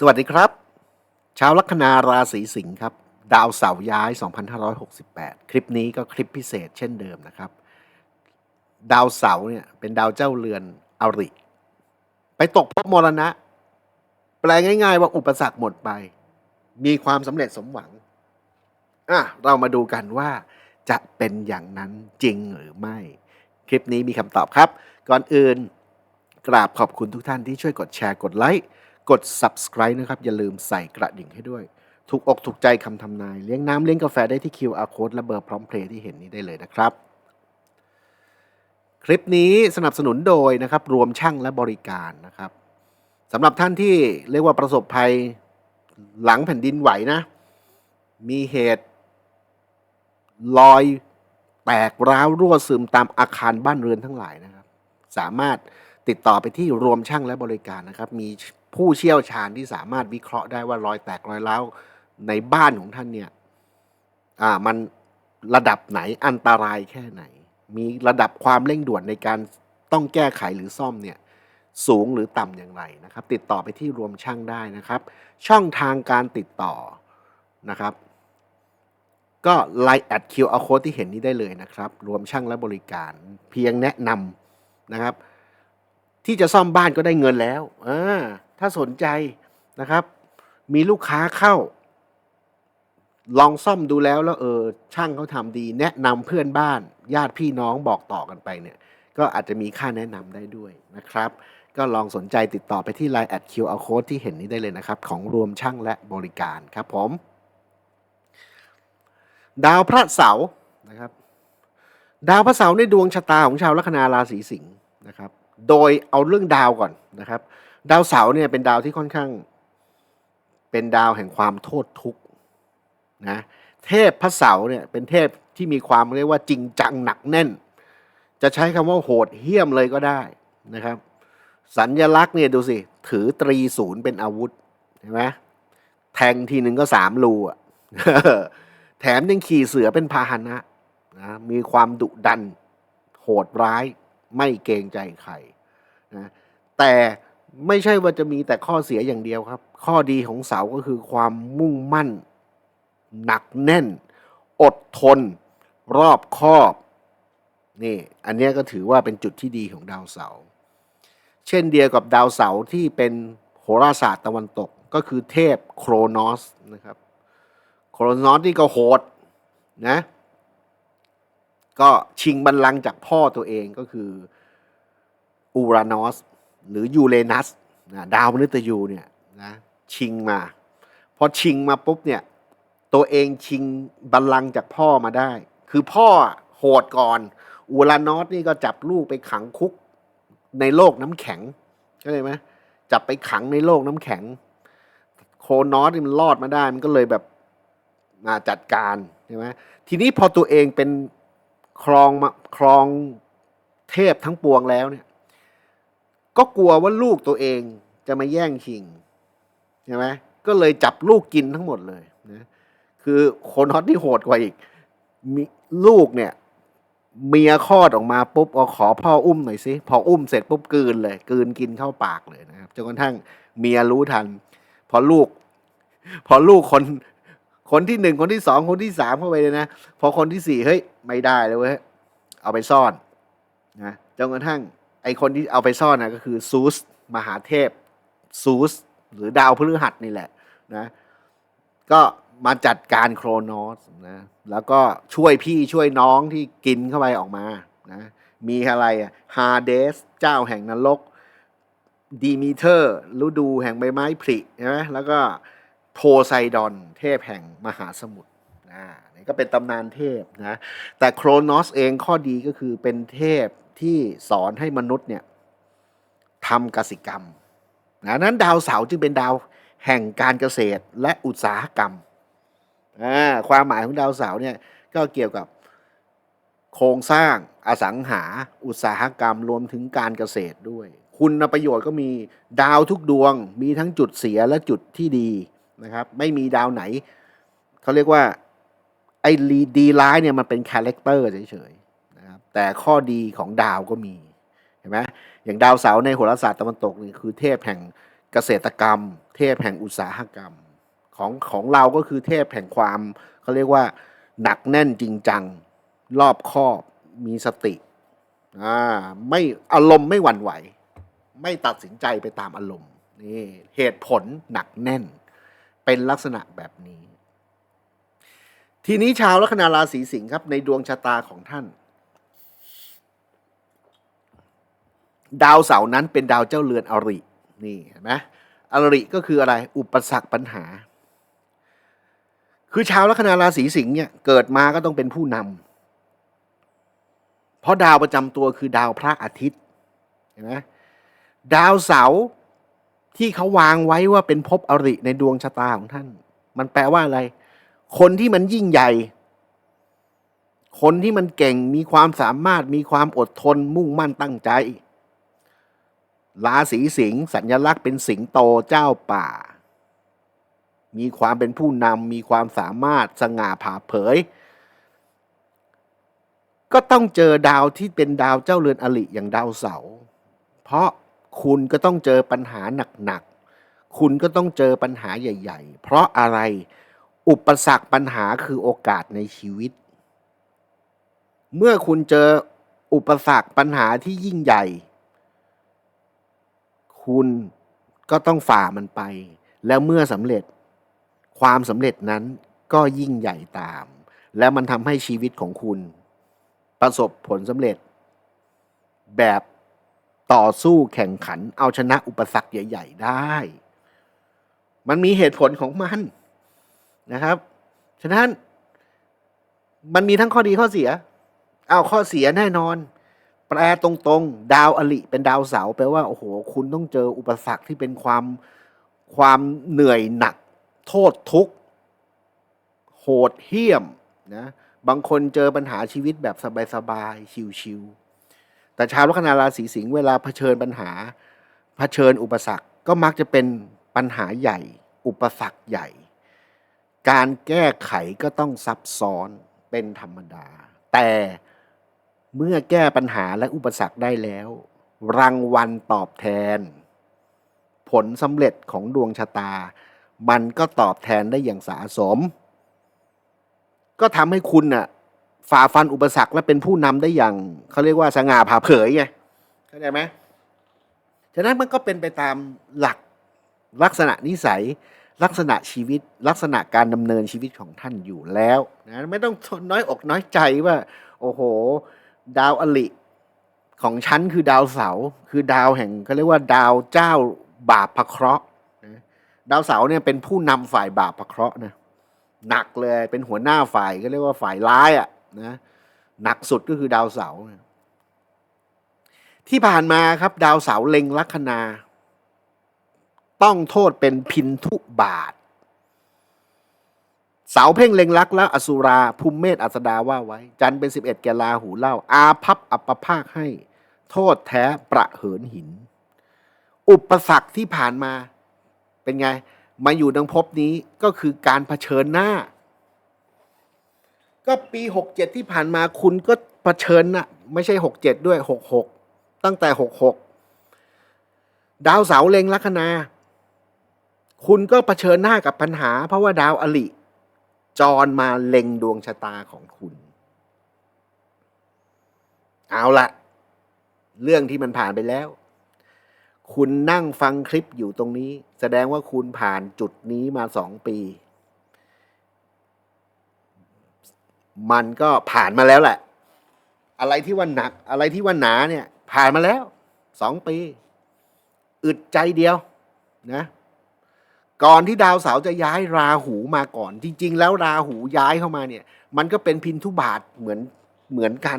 สวัสดีครับ ชาวลัคนาราศีสิงห์ครับ ดาวเสาร์ย้าย 2568 คลิปนี้ก็คลิปพิเศษเช่นเดิมนะครับ ดาวเสาร์เนี่ยเป็นดาวเจ้าเรือนอริ ไปตกภพมรณะ แปลง่าย ๆ ว่าอุปสรรคหมดไป มีความสำเร็จสมหวังอะเรามาดูกันว่าจะเป็นอย่างนั้นจริงหรือไม่ คลิปนี้มีคำตอบครับ ก่อนอื่น กราบขอบคุณทุกท่านที่ช่วยกดแชร์กดไลค์ กด subscribe นะครับอย่าลืมใส่กระดิ่งให้ด้วย ถูกอกถูกใจคำทำนาย เลี้ยงน้ำเลี้ยงกาแฟได้ที่ QR code และเบอร์พร้อมเพลย์ที่เห็นนี้ได้เลยนะครับ คลิปนี้สนับสนุนโดยนะครับรวมช่างและบริการนะครับสำหรับท่านที่เรียกว่าประสบภัยหลังแผ่นดินไหวนะ มีเหตุลอยแตกร้าวรั่วซึมตามอาคารบ้านเรือนทั้งหลายนะครับ สามารถติดต่อไปที่รวมช่างและบริการนะครับ มี ผู้เชี่ยวชาญที่สามารถวิเคราะห์ได้ว่ารอยแตกรอยร้าวในบ้านของท่านเนี่ยอ่ามันระดับไหนอันตรายแค่ไหน มีระดับความเร่งด่วนในการต้องแก้ไขหรือซ่อมเนี่ยสูงหรือต่ำอย่างไรนะครับ ติดต่อไปที่รวมช่างได้นะครับ ช่องทางการติดต่อนะครับ ก็ Line แอด QR code ที่เห็นนี้ได้เลยนะครับ รวมช่างและบริการเพียงแนะนำนะครับ ที่จะซ่อมบ้านก็ได้เงินแล้วอ่า ถ้าสนใจนะครับ มีลูกค้าเข้า ลองซ่อมดูแล้วแล้วเออช่างเขาทำดี แนะนำเพื่อนบ้าน ญาติพี่น้องบอกต่อกันไปเนี่ย ก็อาจจะมีค่าแนะนำได้ด้วยนะครับ ก็ลองสนใจติดต่อไปที่ Line แอด QR code ที่เห็นนี้ได้เลยนะครับ ของรวมช่างและบริการครับผม ดาวพระเสาร์นะครับ ดาวพระเสาร์ในดวงชะตาของชาวลัคนาราศีสิงห์นะครับ โดยเอาเรื่องดาวก่อนนะครับ ดาวเสาร์เนี่ยเป็นดาวที่ค่อนข้าง เป็นดาวแห่งความโทษทุกข์นะเทพพระเสาร์เนี่ยเป็นเทพที่มีความเรียกว่าจริงจังหนักแน่น จะใช้คำว่าโหดเหี้ยมเลยก็ได้นะครับ สัญญลักษณ์เนี่ยดูสิ ถือตรีศูนย์เป็นอาวุธเห็นไหมแทงทีหนึ่งก็สามรูอะแถมยังขี่เสือเป็นพาหนะนะมีความดุดัน โหดร้ายไม่เกรงใจใครนะแต่ ไม่ใช่ว่าจะมีแต่ข้อเสียอย่างเดียวครับ ข้อดีของเสาก็คือความมุ่งมั่น หนักแน่น อดทน รอบคอบนี่อันนี้ก็ถือว่าเป็นจุดที่ดีของดาวเสาร์เช่นเดียวกับดาวเสาร์ที่เป็นโหราศาสตร์ตะวันตกก็คือเทพโครนอสนะครับโครนอสนี่ก็โหดนะก็ชิงบัลลังก์จากพ่อตัวเองก็คืออูรานอส หรือยูเรนัสนะดาวมฤตยูเนี่ยนะชิงมา พอชิงมาปุ๊บเนี่ยตัวเองชิงบัลลังก์จากพ่อมาได้ คือพ่อโหดก่อนอูรานอสนี่ก็จับลูกไปขังคุกในโลกน้ำแข็งเข้าใจไหมจับไปขังในโลกน้ำแข็ง โคนอสมันรอดมาได้มันก็เลยแบบมาจัดการใช่ไหมทีนี้พอตัวเองเป็นครองมาครองเทพทั้งปวงแล้วเนี่ย ก็กลัวว่าลูกตัวเองจะมาแย่งชิงใช่ไหมก็เลยจับลูกกินทั้งหมดเลยนะคือคนฮอสที่โหดกว่าอีกมีลูกเนี่ย เมียคลอดออกมาปุ๊บเอาขอพ่ออุ้มหน่อยสิพออุ้มเสร็จปุ๊บกืนเลยกืนกินเข้าปากเลยนะครับจนกระทั่งเมียรู้ทัน พอลูก พอลูกคนคนที่หนึ่งคนที่สองคนที่สามเข้าไปเลยนะพอคนที่สี่เฮ้ยไม่ได้เลยเว้ยเอาไปซ่อนนะจนกระทั่ง ไอคนที่เอาไปซ่อนนะก็คือซูสมหาเทพซูสหรือดาวพฤหัสนี่แหละนะก็มาจัดการโครโนสนะแล้วก็ช่วยพี่ช่วยน้องที่กินเข้าไปออกมานะมีอะไรอะฮาเดส เจ้าแห่งนรกดีมิเตอร์ฤดูแห่งใบไม้ผลิใช่ไหมแล้วก็โพไซดอน เทพแห่งมหาสมุทรนะนี่ก็เป็นตำนานเทพนะแต่โครโนสเองข้อดีก็คือเป็นเทพ ที่สอนให้มนุษย์เนี่ยทำกสิกรรมนะนั้นดาวเสาร์จึงเป็นดาวแห่งการเกษตรและอุตสาหกรรม ความหมายของดาวเสาร์เนี่ยก็เกี่ยวกับโครงสร้างอสังหา อุตสาหกรรมรวมถึงการเกษตรด้วย คุณประโยชน์ก็มีดาวทุกดวง มีทั้งจุดเสียและจุดที่ดีนะครับ ไม่มีดาวไหน เขาเรียกว่าไอ้ดีร้ายเนี่ยมันเป็นคาแรคเตอร์เฉย แต่ข้อดีของดาวก็มีเห็นไหมอย่างดาวเสาร์ในโหราศาสตร์ตะวันตกนี่คือเทพแห่งเกษตรกรรม เทพแห่งอุตสาหกรรม ของของเราก็คือเทพแห่งความเขาเรียกว่าหนักแน่นจริงจัง รอบคอบมีสติอ่าไม่อารมณ์ไม่หวั่นไหว ไม่ตัดสินใจไปตามอารมณ์นี่เหตุผลหนักแน่น เป็นลักษณะแบบนี้ ทีนี้ชาวลัคนาราศีสิงห์ครับในดวงชะตาของท่าน ดาวเสาร์นั้นเป็นดาวเจ้าเรือนอริ นี่เห็นไหมอริก็คืออะไร อุปสรรคปัญหา คือชาวลัคนาราศีสิงห์เนี่ยเกิดมาก็ต้องเป็นผู้นำเพราะดาวประจำตัวคือดาวพระอาทิตย์เห็นไหมดาวเสาร์ที่เขาวางไว้ว่าเป็นภพอริในดวงชะตาของท่าน มันแปลว่าอะไร คนที่มันยิ่งใหญ่ คนที่มันเก่งมีความสามารถมีความอดทนมุ่งมั่นตั้งใจ ราศีสิงห์สัญลักษณ์เป็นสิงโตเจ้าป่า มีความเป็นผู้นำมีความสามารถสง่าผ่าเผย ก็ต้องเจอดาวที่เป็นดาวเจ้าเรือนอลิอย่างดาวเสาร์เพราะคุณก็ต้องเจอปัญหาหนักๆ คุณก็ต้องเจอปัญหาใหญ่ ๆ เพราะอะไรอุปสรรคปัญหาคือโอกาสในชีวิต เมื่อคุณเจออุปสรรคปัญหาที่ยิ่งใหญ่ คุณก็ต้องฝ่ามันไป แล้วเมื่อสำเร็จความสำเร็จนั้นก็ยิ่งใหญ่ตาม และมันทำให้ชีวิตของคุณ ประสบผลสำเร็จ แบบต่อสู้แข่งขันเอาชนะอุปสรรคใหญ่ ๆ ได้ มันมีเหตุผลของมันนะครับ ฉะนั้นมันมีทั้งข้อดีข้อเสีย เอาข้อเสียแน่นอน แปลตรงๆ ดาวอลิเป็นดาวเสาร์แปลว่าโอ้โหคุณต้องเจออุปสรรคที่เป็นความความเหนื่อยหนัก โทษทุกข์โหดเหี้ยมนะบางคนเจอปัญหาชีวิตแบบสบายๆชิวๆแต่ชาวลัคนาราศีสิงห์เวลาเผชิญปัญหาเผชิญอุปสรรคก็มักจะเป็นปัญหาใหญ่ อุปสรรคใหญ่ การแก้ไขก็ต้องซับซ้อนเป็นธรรมดา แต่ เมื่อแก้ปัญหาและอุปสรรคได้แล้ว รางวัลตอบแทน ผลสำเร็จของดวงชะตา มันก็ตอบแทนได้อย่างสาสม ก็ทำให้คุณน่ะฝ่าฟันอุปสรรคและเป็นผู้นำได้อย่างเขาเรียกว่าสง่าผ่าเผยไงเข้าใจไหมฉะนั้นมันก็เป็นไปตามหลักลักษณะนิสัยลักษณะชีวิตลักษณะการดำเนินชีวิตของท่านอยู่แล้วนะไม่ต้องน้อยอกน้อยใจว่า โอ้โห ดาวอลิ ของฉันคือดาวเสาคือดาวแห่งเขาเรียกว่า ดาวเจ้าบาปพระเคราะห์ดาวเสาเนี่ยเป็นผู้นำฝ่ายบาปพระเคราะห์นะหนักเลยเป็นหัวหน้าฝ่ายก็เรียกว่าฝ่ายร้ายอะ่ะนะหนักสุดก็คือดาวเสาที่ผ่านมาครับ ดาวเสาเล็งลัคนา ต้องโทษเป็นพินทุบาท เสาเพ่งเล็งลักและอสุราภูมิเมธอัสดาว่าไว้ จันเป็นสิบเอ็ดแกลาหูเล่า อาพับอัปภาคให้ โทษแท้ประเหินหิน อุปสรรคที่ผ่านมา เป็นไง มาอยู่ดังภพนี้ก็คือการเผชิญหน้า ก็ปีหกเจ็ดที่ผ่านมาคุณก็เผชิญนะไม่ใช่หกเจ็ดด้วยหกหกตั้งแต่หกหกดาวเสาเล็งลัคนา คุณก็เผชิญหน้ากับปัญหา เพราะว่าดาวอลิ จรมาเล็งดวงชะตาของคุณ เอาละเรื่องที่มันผ่านไปแล้ว คุณนั่งฟังคลิปอยู่ตรงนี้ แสดงว่าคุณผ่านจุดนี้มาสองปี มันก็ผ่านมาแล้วแหละ อะไรที่ว่าหนัก อะไรที่ว่าหนาเนี่ย ผ่านมาแล้วสองปี อึดใจเดียวนะ ก่อนที่ดาวเสาร์จะย้ายราหูมาก่อน จริง ๆ แล้วราหูย้ายเข้ามาเนี่ย มันก็เป็นพินทุบาทเหมือนเหมือนกัน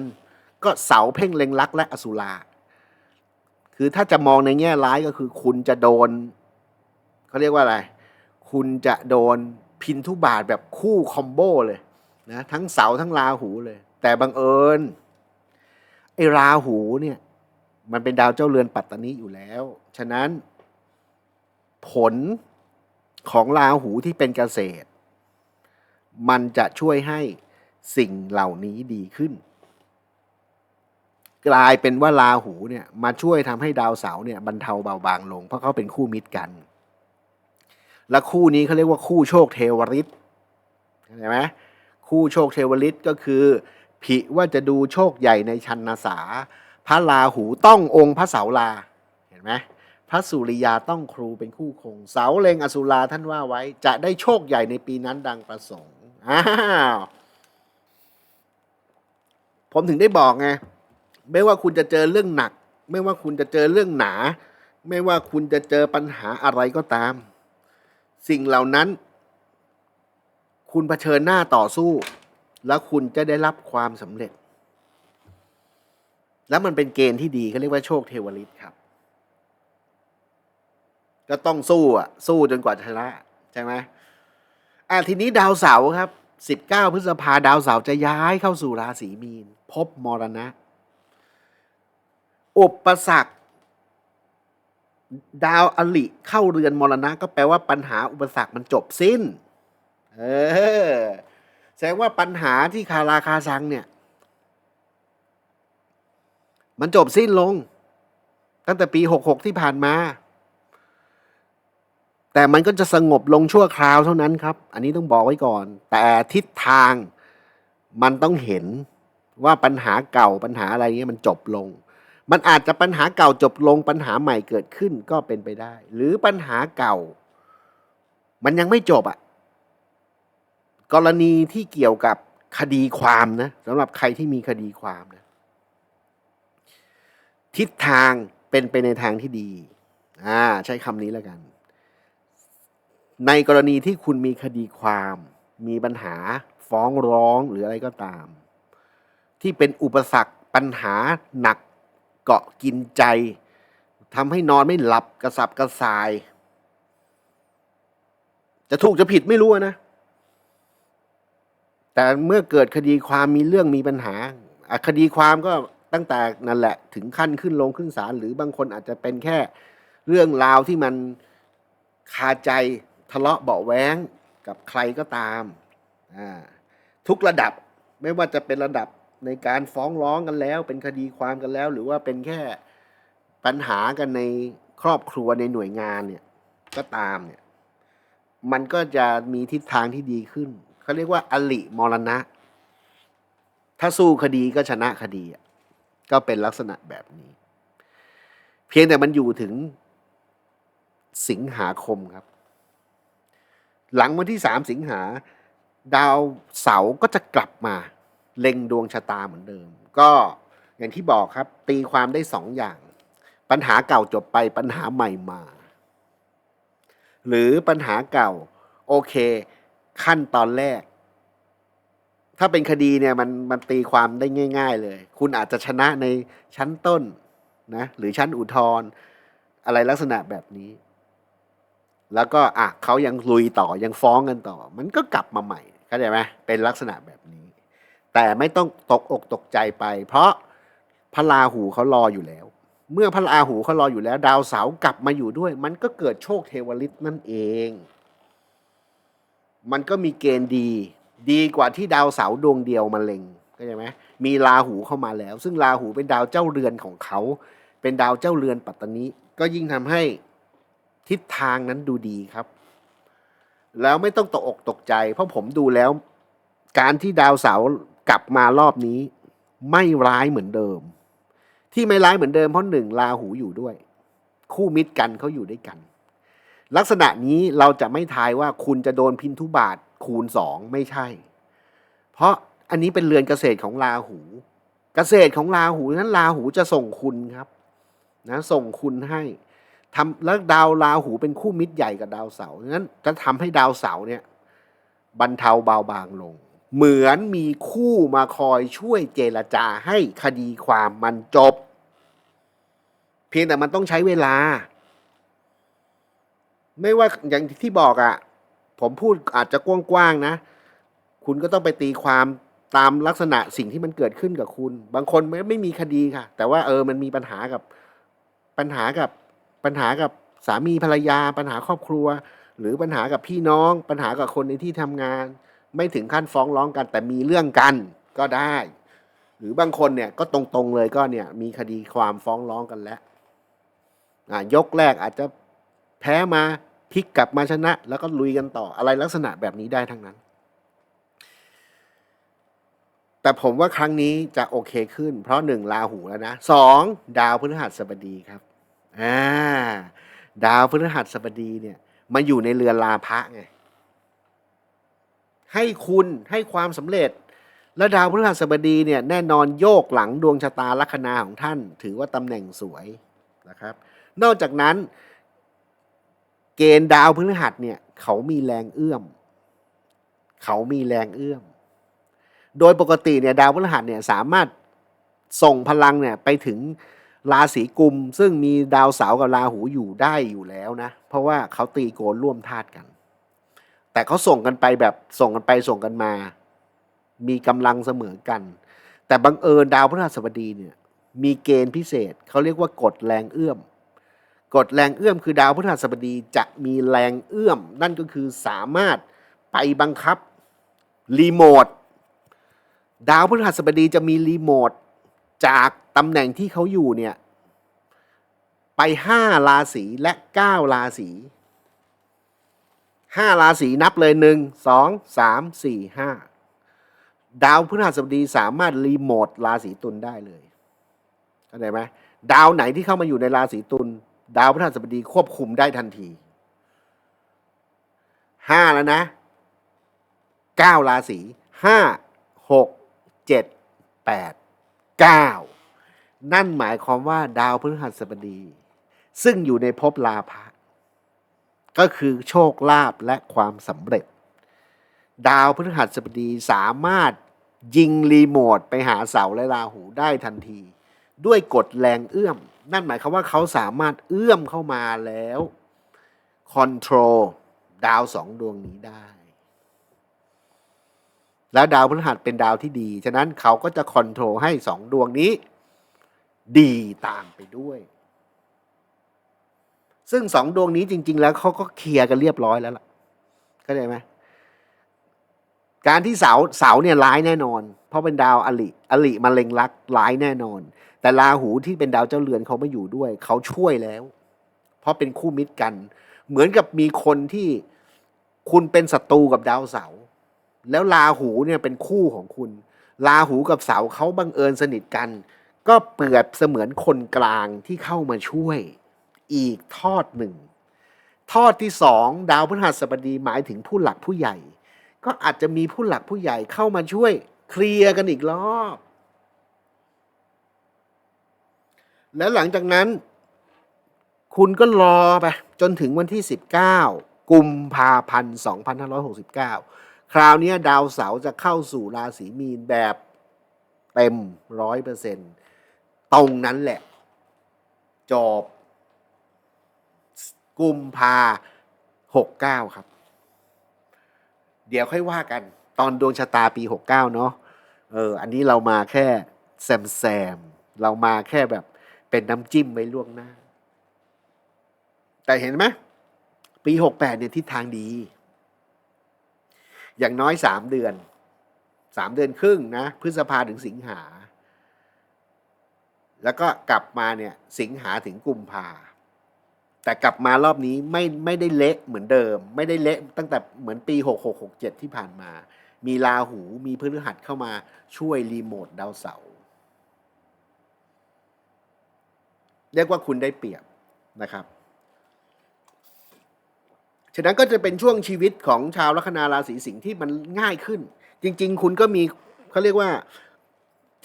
ก็เสาเพ่งเล็งลักและอสุรา คือถ้าจะมองในแง่ร้ายก็คือคุณจะโดนเขาเรียกว่าอะไร คุณจะโดนพินทุบาทแบบคู่คอมโบเลยนะทั้งเสาทั้งราหูเลย แต่บังเอิญไอ้ราหูเนี่ยมันเป็นดาวเจ้าเรือนปัตตานีอยู่แล้ว ฉะนั้นผล ของราหูที่เป็นเกษตร มันจะช่วยให้สิ่งเหล่านี้ดีขึ้น กลายเป็นว่าราหูเนี่ยมาช่วยทำให้ดาวเสาเนี่ยบรรเทาเบาบางลง เพราะเขาเป็นคู่มิตรกัน และคู่นี้เขาเรียกว่าคู่โชคเทวริตเข้าใจไหมคู่โชคเทวริตก็คือ ผิว่าจะดูโชคใหญ่ในชันนาสาพระราหูต้ององค์พระเสาลาเห็นไหม พระสุริยาต้องครูเป็นคู่คง เสาเลงอสุราท่านว่าไว้ จะได้โชคใหญ่ในปีนั้นดังประสงค์อ้าวผมถึงได้บอกไงไม่ว่าคุณจะเจอเรื่องหนัก ไม่ว่าคุณจะเจอเรื่องหนา ไม่ว่าคุณจะเจอปัญหาอะไรก็ตาม สิ่งเหล่านั้น คุณเผชิญหน้าต่อสู้ แล้วคุณจะได้รับความสำเร็จ แล้วมันเป็นเกณฑ์ที่ดีเขาเรียกว่าโชคเทวฤทธิ์ครับ ก็ต้องสู้อะ สู้จนกว่าจะชนะใช่ไหมอะทีนี้ดาวเสาร์ครับ19พฤษภาดาวเสาร์จะย้ายเข้าสู่ราศีมีน พบมรณะ อุปสรรคดาวอลิเข้าเรือนมรณะ ก็แปลว่าปัญหาอุปสรรคมันจบสิ้น เออ แสดงว่าปัญหาที่คาราคาซังเนี่ย มันจบสิ้นลง ตั้งแต่ปี66ที่ผ่านมา แต่มันก็จะสงบลงชั่วคราวเท่านั้นครับ อันนี้ต้องบอกไว้ก่อน แต่ทิศทางมันต้องเห็นว่าปัญหาเก่าปัญหาอะไรเงี้ยมันจบลง มันอาจจะปัญหาเก่าจบลง ปัญหาใหม่เกิดขึ้นก็เป็นไปได้ หรือปัญหาเก่า มันยังไม่จบอะ่ะ กรณีที่เกี่ยวกับคดีความนะสำหรับใครที่มีคดีความนะทิศทางเป็นไปในทางที่ดี อ่า ใช้คำนี้แล้วกัน ในกรณีที่คุณมีคดีความ มีปัญหาฟ้องร้องหรืออะไรก็ตาม ที่เป็นอุปสรรคปัญหาหนักเกาะกินใจทำให้นอนไม่หลับกระสับกระส่าย จะถูกจะผิดไม่รู้นะ แต่เมื่อเกิดคดีความมีเรื่องมีปัญหาคดีความก็ตั้งแต่นั่นแหละ ถึงขั้นขึ้นลงขึ้นศาลหรือบางคนอาจจะเป็นแค่เรื่องราวที่มันคาใจ ทะเลาะเบาแว้งกับใครก็ตาม ทุกระดับไม่ว่าจะเป็นระดับในการฟ้องร้องกันแล้ว เป็นคดีความกันแล้ว หรือว่าเป็นแค่ปัญหากันในครอบครัวในหน่วยงานเนี่ยก็ตามเนี่ยมันก็จะมีทิศทางที่ดีขึ้นเขาเรียกว่าอลิมรณะ ถ้าสู้คดีก็ชนะคดีก็เป็นลักษณะแบบนี้ เพียงแต่มันอยู่ถึงสิงหาคมครับ หลังวันที่สามสิงหา ดาวเสาร์ก็จะกลับมาเล็งดวงชะตาเหมือนเดิม ก็อย่างที่บอกครับ ตีความได้สองอย่าง ปัญหาเก่าจบไปปัญหาใหม่มา หรือปัญหาเก่า โอเค ขั้นตอนแรก ถ้าเป็นคดีเนี่ยมันมันตีความได้ง่าย ๆ เลย คุณอาจจะชนะในชั้นต้นนะหรือชั้นอุทธรณ์อะไรลักษณะแบบนี้ แล้วก็อะเขายังลุยต่อยังฟ้องกันต่อ มันก็กลับมาใหม่เข้าใจไหมเป็นลักษณะแบบนี้ แต่ไม่ต้องตกอกตกใจไป เพราะพระราหูเขารออยู่แล้ว เมื่อพระราหูเขารออยู่แล้ว ดาวเสาร์กลับมาอยู่ด้วย มันก็เกิดโชคเทวฤทธิ์นั่นเอง มันก็มีเกณฑ์ดี ดีกว่าที่ดาวเสาร์ดวงเดียวมาเล็งเข้าใจไหมมีราหูเข้ามาแล้ว ซึ่งราหูเป็นดาวเจ้าเรือนของเขา เป็นดาวเจ้าเรือนปัตตานีก็ยิ่งทำให้ ทิศทางนั้นดูดีครับ แล้วไม่ต้องตกอกตกใจ เพราะผมดูแล้ว การที่ดาวเสาร์กลับมารอบนี้ ไม่ร้ายเหมือนเดิม ที่ไม่ร้ายเหมือนเดิมเพราะหนึ่งราหูอยู่ด้วย คู่มิตรกันเขาอยู่ด้วยกัน ลักษณะนี้เราจะไม่ทายว่าคุณจะโดนพินทุบาทคูณสองไม่ใช่ เพราะอันนี้เป็นเรือนเกษตรของราหู เกษตรของราหูนั้นราหูจะส่งคุณครับ นะส่งคุณให้ ทำแล้วดาวราหูเป็นคู่มิตรใหญ่กับดาวเสาร์นั้นจะทำให้ดาวเสาร์เนี่ยบรรเทาเบาบางลง เหมือนมีคู่มาคอยช่วยเจรจาให้คดีความมันจบ เพียงแต่มันต้องใช้เวลา ไม่ว่าอย่างที่บอกอะ่ะ ผมพูดอาจจะกว้างๆนะ คุณก็ต้องไปตีความตามลักษณะสิ่งที่มันเกิดขึ้นกับคุณ บางคนไม่ไม่มีคดีค่ะ แต่ว่าเออมันมีปัญหากับปัญหากับ ปัญหากับสามีภรรยา ปัญหาครอบครัว หรือปัญหากับพี่น้อง ปัญหากับคนในที่ทำงาน ไม่ถึงขั้นฟ้องร้องกัน แต่มีเรื่องกันก็ได้ หรือบางคนเนี่ยก็ตรงๆเลยก็เนี่ยมีคดีความฟ้องร้องกันแล้วยกแรกอาจจะแพ้มาพลิกกลับมาชนะ แล้วก็ลุยกันต่ออะไรลักษณะแบบนี้ได้ทั้งนั้น แต่ผมว่าครั้งนี้จะโอเคขึ้น เพราะหนึ่งลาหูแล้วนะสองดาวพฤหัสบดีครับ อ่าดาวพฤหัสบดีเนี่ยมาอยู่ในเรือนลาภะไงให้คุณให้ความสำเร็จ และดาวพฤหัสบดีเนี่ยแน่นอนโยกหลังดวงชะตาลัคนาของท่าน ถือว่าตำแหน่งสวยนะครับ นอกจากนั้น เกณฑ์ดาวพฤหัสเนี่ยเขามีแรงเอื้อม เขามีแรงเอื้อม โดยปกติเนี่ยดาวพฤหัสเนี่ยสามารถส่งพลังเนี่ยไปถึง ราศีกุมซึ่งมีดาวเสาร์กับราหูอยู่ได้อยู่แล้วนะ เพราะว่าเขาตีโกนร่วมธาตุกัน แต่เขาส่งกันไปแบบส่งกันไปส่งกันมา มีกำลังเสมอกัน แต่บังเอิญดาวพฤหัสบดีเนี่ยมีเกณฑ์พิเศษเขาเรียกว่ากฎแรงเอื้อมกฎแรงเอื้อมคือดาวพฤหัสบดีจะมีแรงเอื้อม นั่นก็คือสามารถไปบังคับรีโมทดาวพฤหัสบดีจะมีรีโมท จากตำแหน่งที่เขาอยู่เนี่ย ไปห้าราศีและเก้าราศีห้าราศีนับเลยหนึ่งสองสามสี่ห้าดาวพฤหัสบดีสามารถรีโมทราศีตุลได้เลยเข้าใจไหมดาวไหนที่เข้ามาอยู่ในราศีตุลดาวพฤหัสบดีควบคุมได้ทันทีห้าแล้วนะเก้าราศีห้าหกเจ็ดแปด เก้านั่นหมายความว่าดาวพฤหัสบดี ซึ่งอยู่ในภพลาภะก็คือโชคลาภและความสำเร็จ ดาวพฤหัสบดีสามารถยิงรีโมทไปหาเสาและราหูได้ทันที ด้วยกฎแรงเอื้อม นั่นหมายความว่าเขาสามารถเอื้อมเข้ามาแล้วคอนโทรลดาวสองดวงนี้ได้ แล้วดาวพฤหัสเป็นดาวที่ดี ฉะนั้นเขาก็จะคอนโทรลให้สองดวงนี้ ดีตามไปด้วย ซึ่งสองดวงนี้จริง ๆ แล้วเขาก็เคลียร์กันเรียบร้อยแล้วล่ะเข้าใจไหมการที่เสาเสาเนี่ยร้ายแน่นอน เพราะเป็นดาวอลิอลิมาเล็งรักร้ายแน่นอน แต่ราหูที่เป็นดาวเจ้าเรือนเขาไม่อยู่ด้วย เขาช่วยแล้ว เพราะเป็นคู่มิตรกัน เหมือนกับมีคนที่คุณเป็นศัตรูกับดาวเสาร์ แล้วราหูเนี่ยเป็นคู่ของคุณราหูกับเสาเขาบังเอิญสนิทกัน ก็เปรียบเสมือนคนกลางที่เข้ามาช่วย อีกทอดหนึ่ง ทอดที่สองดาวพฤหัสบดีหมายถึงผู้หลักผู้ใหญ่ ก็อาจจะมีผู้หลักผู้ใหญ่เข้ามาช่วย เคลียร์กันอีกรอบ แล้วหลังจากนั้น คุณก็รอไปจนถึงวันที่ 19 กุมภาพันธ์ 2569 คราวนี้ดาวเสาร์จะเข้าสู่ราศีมีนแบบเต็มร้อยเปอร์เซ็นต์ตรงนั้นแหละจบกุมภาหกเก้าครับ เดี๋ยวค่อยว่ากัน ตอนดวงชะตาปีหกเก้าเนาะเออ อันนี้เรามาแค่แซมแซมเรามาแค่แบบเป็นน้ำจิ้มไว้ล่วงหน้า แต่เห็นไหมปีหกแปดเนี่ยทิศทางดี อย่างน้อยสามเดือนสามเดือนครึ่งนะพฤษภาถึงสิงหา แล้วก็กลับมาเนี่ยสิงหาถึงกุมภาแต่กลับมารอบนี้ไม่ไม่ได้เละเหมือนเดิม ไม่ได้เละตั้งแต่เหมือนปีหกหกหกเจ็ดที่ผ่านมา มีราหูมีพฤหัสเข้ามาช่วยรีโมทดาวเสาร์เรียกว่าคุณได้เปรียบนะครับ ฉะนั้นก็จะเป็นช่วงชีวิตของชาวลัคนาราศีสิงห์ที่มันง่ายขึ้น จริง ๆ คุณก็มีเขาเรียกว่า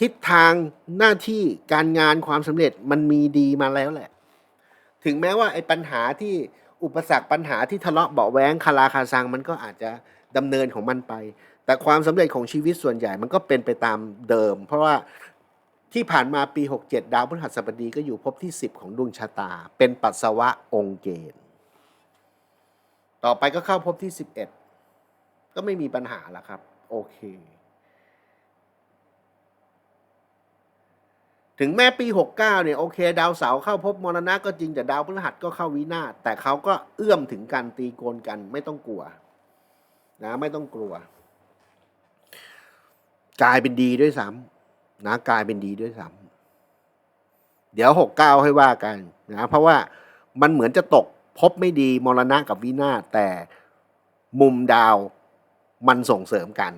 ทิศทางหน้าที่การงานความสำเร็จมันมีดีมาแล้วแหละ ถึงแม้ว่าไอ้ปัญหาที่อุปสรรคปัญหาที่ทะเลาะเบาะแว้งคาราคาซังมันก็อาจจะดำเนินของมันไป แต่ความสำเร็จของชีวิตส่วนใหญ่มันก็เป็นไปตามเดิม เพราะว่าที่ผ่านมาปี 67 ดาวพฤหัสบดีก็อยู่ภพที่ 10 ของดวงชะตา เป็นปัสสาวะองค์เกณฑ์ ต่อไปก็เข้าภพที่ 11 ก็ไม่มีปัญหาแล้วครับ โอเค ถึงแม้ปี 69 เนี่ย โอเค ดาวเสาร์เข้าภพมรณะก็จริง แต่ดาวพฤหัสก็เข้าวินาศแต่เขาก็เอื้อมถึงการตีโกนกันไม่ต้องกลัว นะ ไม่ต้องกลัว กลายเป็นดีด้วยซ้ำนะกลายเป็นดีด้วยซ้ำเดี๋ยวหกเก้าให้ว่ากันนะเพราะว่ามันเหมือนจะตก พบไม่ดีมรณะกับวินาศแต่มุมดาวมันส่งเสริมกัน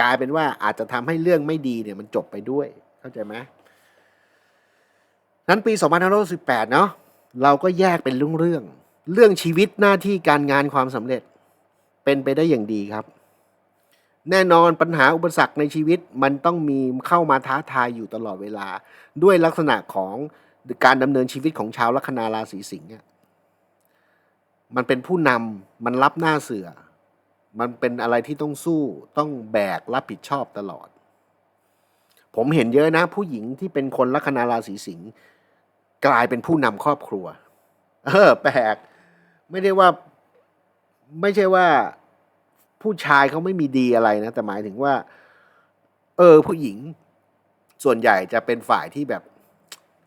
กลายเป็นว่าอาจจะทำให้เรื่องไม่ดีเนี่ยมันจบไปด้วย เข้าใจไหมนั้นปี2518เนาะเราก็แยกเป็นเรื่องเรื่อง เรื่องชีวิตหน้าที่การงานความสำเร็จเป็นไปได้อย่างดีครับ แน่นอนปัญหาอุปสรรคในชีวิตมันต้องมีเข้ามาท้าทายอยู่ตลอดเวลา ด้วยลักษณะของการดำเนินชีวิตของชาวลัคนาราศีสิงห์อะ มันเป็นผู้นำมันรับหน้าเสือ มันเป็นอะไรที่ต้องสู้ต้องแบกรับผิดชอบตลอด ผมเห็นเยอะนะ ผู้หญิงที่เป็นคนลัคนาราศีสิงห์กลายเป็นผู้นำครอบครัว เออ แปลก ไม่ได้ว่า ไม่ใช่ว่า ผู้ชายเขาไม่มีดีอะไรนะ แต่หมายถึงว่า เออ ผู้หญิง ส่วนใหญ่จะเป็นฝ่ายที่แบบ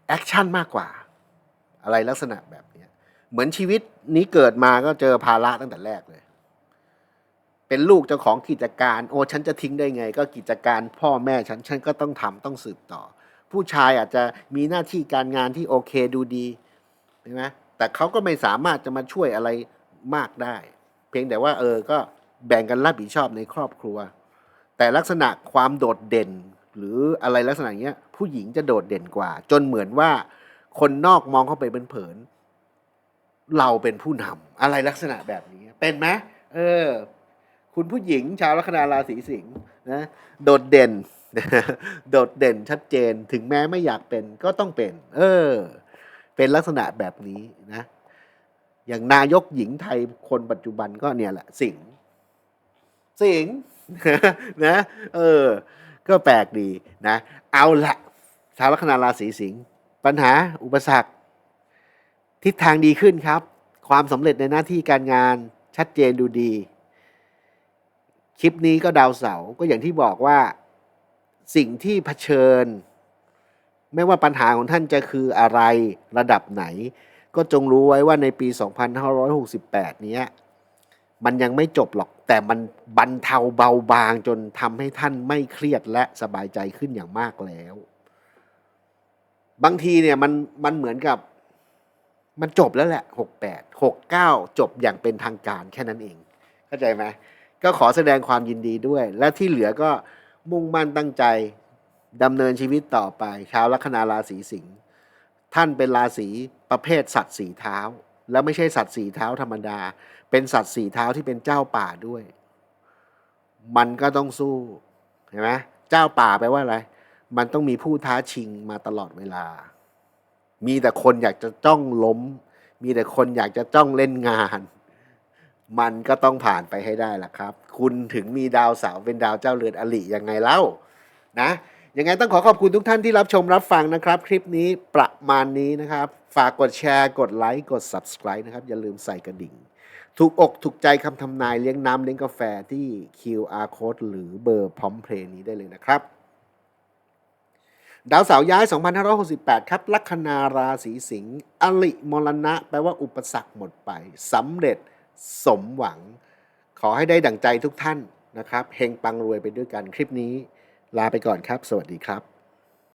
แอคชั่นมากกว่า อะไรลักษณะแบบ เหมือนชีวิตนี้เกิดมาก็เจอภาระตั้งแต่แรกเลย เป็นลูกเจ้าของกิจการ โอ้ฉันจะทิ้งได้ไง ก็กิจการพ่อแม่ฉันฉันก็ต้องทำต้องสืบต่อ ผู้ชายอาจจะมีหน้าที่การงานที่โอเคดูดีใช่ไหมแต่เขาก็ไม่สามารถจะมาช่วยอะไรมากได้ เพียงแต่ว่า เออก็แบ่งกันรับผิดชอบในครอบครัว แต่ลักษณะความโดดเด่น หรืออะไรลักษณะเนี้ย ผู้หญิงจะโดดเด่นกว่า จนเหมือนว่าคนนอกมองเข้าไปเป็นเผิน เราเป็นผู้นำอะไรลักษณะแบบนี้ เป็นไหมเออ คุณผู้หญิงชาวลัคนาราศีสิงห์นะโดดเด่น โดดเด่นชัดเจนถึงแม้ไม่อยากเป็นก็ต้องเป็น เออ เป็นลักษณะแบบนี้นะ อย่างนายกหญิงไทยคนปัจจุบันก็เนี่ยแหละสิงห์สิงห์นะ เออ ก็แปลกดีนะ เอาละชาวลัคนาราศีสิงห์ปัญหาอุปสรรค ทิศทางดีขึ้นครับ ความสำเร็จในหน้าที่การงานชัดเจนดูดี คลิปนี้ก็ดาวเสาก็อย่างที่บอกว่าสิ่งที่เผชิญ ไม่ว่าปัญหาของท่านจะคืออะไรระดับไหน ก็จงรู้ไว้ว่าในปี 2568เนี้ยมันยังไม่จบหรอกแต่มันบรรเทาเบาบางจนทำให้ท่านไม่เครียดและสบายใจขึ้นอย่างมากแล้ว บางทีเนี่ยมันมันเหมือนกับ มันจบแล้วแหละ 68 69 จบอย่างเป็นทางการแค่นั้นเอง เข้าใจไหมก็ขอแสดงความยินดีด้วย และที่เหลือก็มุ่งมั่นตั้งใจดำเนินชีวิตต่อไป ชาวลัคนาราศีสิงห์ท่านเป็นราศีประเภทสัตว์สีเท้า แล้วไม่ใช่สัตว์สีเท้าธรรมดา เป็นสัตว์สีเท้าที่เป็นเจ้าป่าด้วย มันก็ต้องสู้เห็นไหมเจ้าป่าแปลว่าอะไร มันต้องมีผู้ท้าชิงมาตลอดเวลา มีแต่คนอยากจะจ้องล้ม มีแต่คนอยากจะจ้องเล่นงาน มันก็ต้องผ่านไปให้ได้ล่ะครับ คุณถึงมีดาวเสาเป็นดาวเจ้าเรือนอลิยังไงเล่านะยังไงต้องขอขอบคุณทุกท่านที่รับชมรับฟังนะครับ คลิปนี้ประมาณนี้นะครับ ฝากกดแชร์กดไลค์กด Subscribe นะครับ อย่าลืมใส่กระดิ่ง ถูกอกถูกใจคำทำนายเลี้ยงน้ำเลี้ยงกาแฟที่ QR code หรือเบอร์พร้อมเพลย์นี้ได้เลยนะครับ ดาวเสาร์ย้าย 2568 ครับ ลัคนาราศีสิงห์อลิมรณะ แปลว่าอุปสรรคหมดไปสำเร็จสมหวัง ขอให้ได้ดั่งใจทุกท่านนะครับ เฮงปังรวยไปด้วยกัน คลิปนี้ ลาไปก่อนครับ สวัสดีครับ